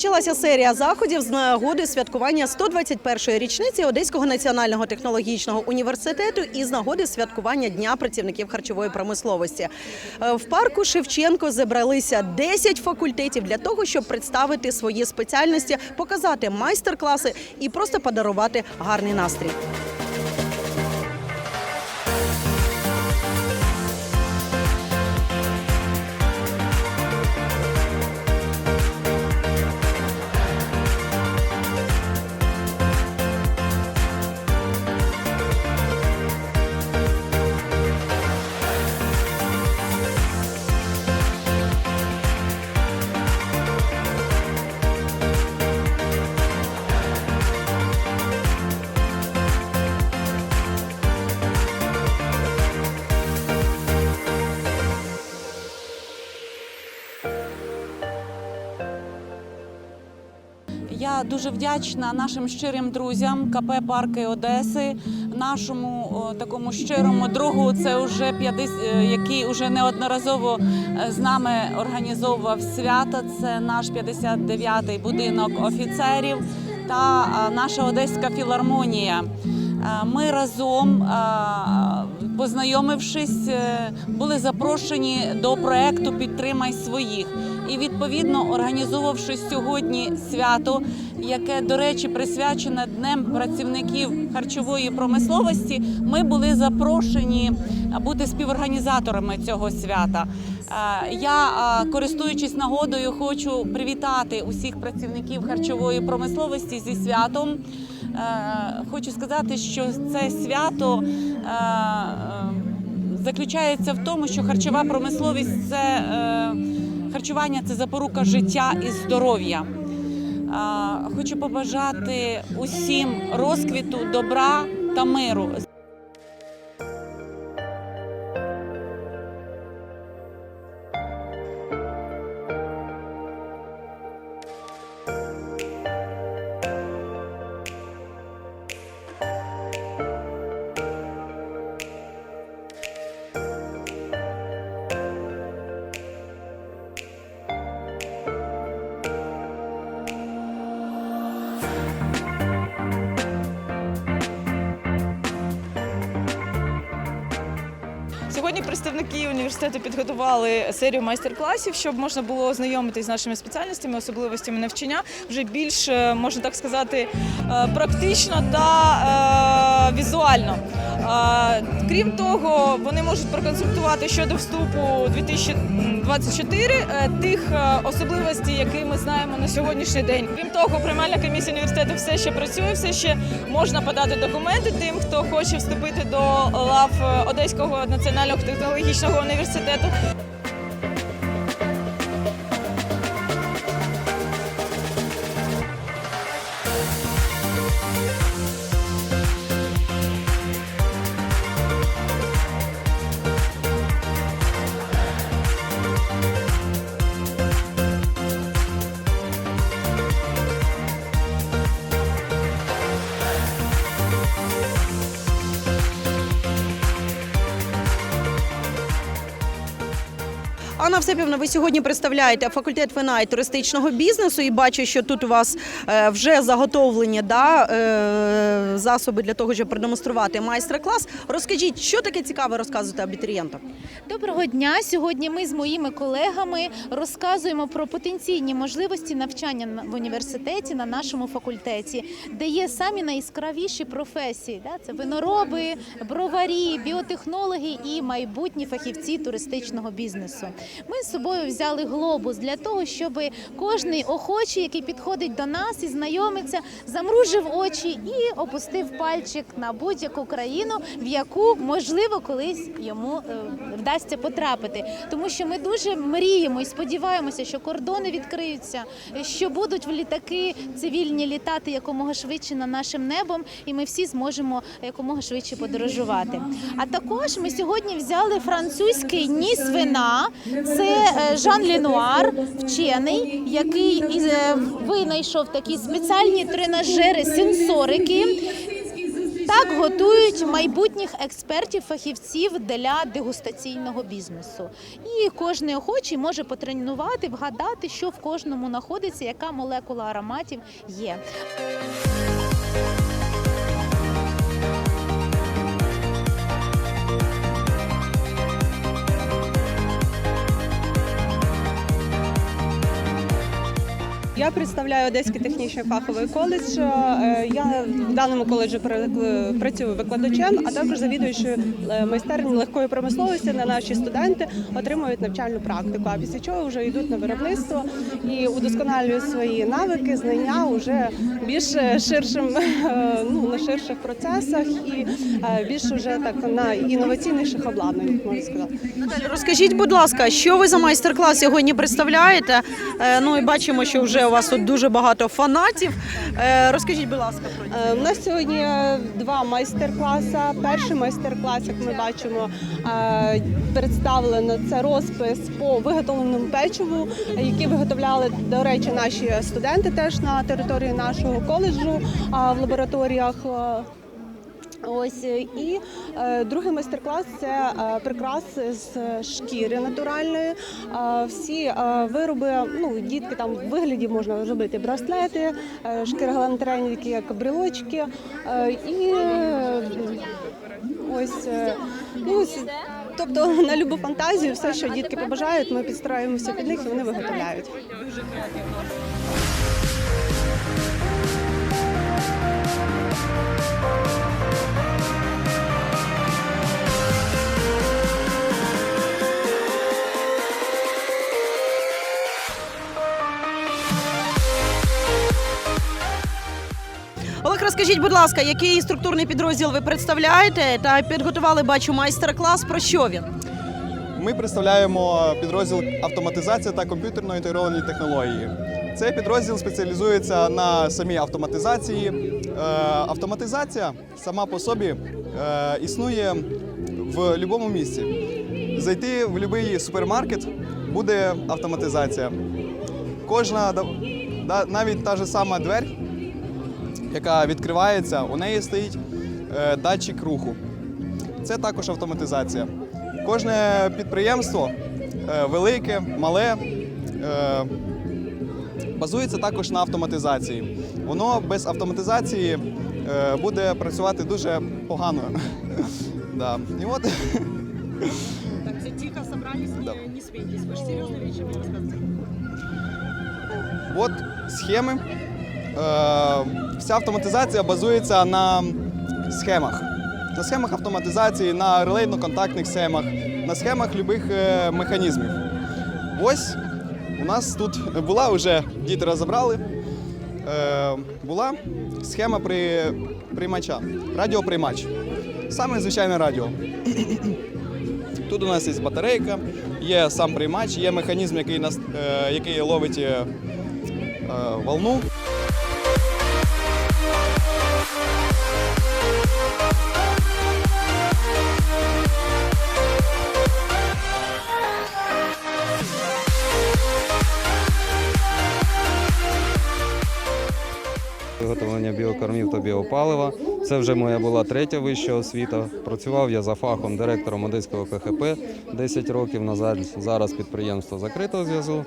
Розпочалася серія заходів з нагоди святкування 121-ї річниці Одеського національного технологічного університету і з нагоди святкування Дня працівників харчової промисловості. Е, В парку Шевченко зібралися 10 факультетів для того, щоб представити свої спеціальності, показати майстер-класи і просто подарувати гарний настрій. Дуже вдячна нашим щирим друзям КП Парки Одеси, нашому такому щирому другу. Це вже 50, е, який вже неодноразово е, з нами організовував свята. Це наш 59-й будинок офіцерів та наша Одеська філармонія. Е, Ми разом, познайомившись, були запрошені до проекту Підтримай своїх і відповідно організовувавши сьогодні свято, яке, до речі, присвячене Днем працівників харчової промисловості. Ми були запрошені бути співорганізаторами цього свята. Я, користуючись нагодою, хочу привітати усіх працівників харчової промисловості зі святом. Хочу сказати, що це свято заключається в тому, що харчова промисловість це е, харчування це запорука життя і здоров'я. Хочу побажати усім розквіту, добра та миру. Представники університету підготували серію майстер-класів, щоб можна було ознайомитись з нашими спеціальностями, особливостями навчання вже більш е, можна так сказати е, практично та е, візуально. Крім того, вони можуть проконсультувати щодо вступу 2024 е, тих е, особливостей, які ми знаємо на сьогоднішній день. Крім того, приймальна комісія університету все ще працює, все ще можна подати документи тим, хто хоче вступити до лав е, Одеського національного технологічного університету. Анна Всепівна, ви сьогодні представляєте факультет вина і туристичного бізнесу, і бачу, що тут у вас е, вже заготовлені да, е, засоби для того, щоб продемонструвати майстер-клас. Розкажіть, що таке цікаве розказувати абітурієнтам? Доброго дня! Сьогодні ми з моїми колегами розказуємо про потенційні можливості навчання в університеті на нашому факультеті, де є самі найяскравіші професії. Да? Це винороби, броварі, біотехнологи і майбутні фахівці туристичного бізнесу. Ми з собою взяли глобус для того, щоб кожний охочий, який підходить до нас і знайомиться, замружив очі і опустив пальчик на будь-яку країну, в яку можливо колись йому е, вдасться потрапити. Тому що ми дуже мріємо і сподіваємося, що кордони відкриються, що будуть в літаки цивільні літати якомога швидше над нашим небом, і ми всі зможемо якомога швидше подорожувати. А також ми сьогодні взяли французький ніс вина. Це е, Жан Ленуар, вчений, який е, винайшов такі спеціальні тренажери сенсорики. Так готують майбутніх експертів, фахівців для дегустаційного бізнесу. І кожен охочий може потренувати, вгадати, що в кожному знаходиться, яка молекула ароматів є. Я представляю Одеський технічний фаховий коледж. Е, Я в даному коледжі працюю викладачем, а також завідуючою е, майстерні легкої промисловості. На наші студенти отримують навчальну практику. А після чого вже йдуть на виробництво і удосконалюють свої навики, знання уже більш ширшим е, ну на ширших процесах і більш уже так на інноваційніших обладнаннях, можна сказати. Наталя, розкажіть, будь ласка, що ви за майстер-клас сьогодні представляєте? Ну і бачимо, що вже у вас тут дуже багато фанатів. Е, Розкажіть, будь ласка, про них. Е, У нас сьогодні два майстер-класи. Перший майстер-клас, як ми бачимо, е, представлено це розпис по виготовленому печиву, які виготовляли, до речі, наші студенти теж на території нашого коледжу в лабораторіях. Ось е, і е, другий майстер-клас це е, прикраси з шкіри натуральної. Е, всі е, вироби, ну дітки там в вигляді можна зробити браслети, е, шкіра галантерейні, такі як брілочки. Е, і ось, е, ну, тобто на любу фантазію, все, що дітки побажають, ми підстраємося під них і вони виготовляють. Розкажіть, будь ласка, який структурний підрозділ ви представляєте та підготували, бачу, майстер-клас. Про що він? Ми представляємо підрозділ автоматизація та комп'ютерно інтегровані технології. Цей підрозділ спеціалізується на самій автоматизації. Е, Автоматизація сама по собі е, існує в будь-якому місці. Зайти в будь-який супермаркет буде автоматизація. Кожна навіть та ж сама двері, яка відкривається, у неї стоїть е, датчик руху. Це також автоматизація. Кожне підприємство е, велике, мале, е, базується також на автоматизації. Воно без автоматизації буде працювати дуже погано. Да. І от Так, це тихо собрались, Да. не смійтесь. Ви ж серйозно речі розказуєте. От схеми. Е, Вся автоматизація базується на схемах. На схемах автоматизації, на релейно-контактних схемах, на схемах любих е, механізмів. Ось у нас тут була вже діти розібрали. Е, була схема при, приймача, радіоприймач. Саме звичайне радіо. Тут у нас є батарейка, є сам приймач, є механізм, який, нас, який ловить волну. Виготовлення біокормів та біопалива. Це вже моя була третя вища освіта. Працював я за фахом директором Одеського КХП 10 років назад. Зараз підприємство закрито в зв'язку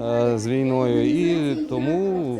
е, з війною, і тому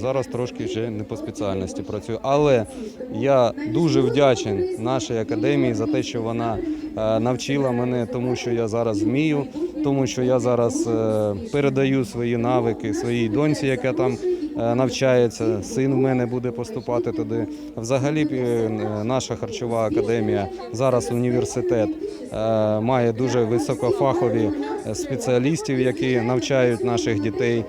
зараз трошки вже не по спеціальності працюю. Але я дуже вдячен нашій академії за те, що вона е, навчила мене тому, що я зараз вмію, тому що я зараз е, передаю свої навики своїй доньці, яка там навчається. Син в мене буде поступати туди. Взагалі, е, наша харчова академія зараз університет е, має дуже високофахові е, спеціалістів, які навчають наших дітей.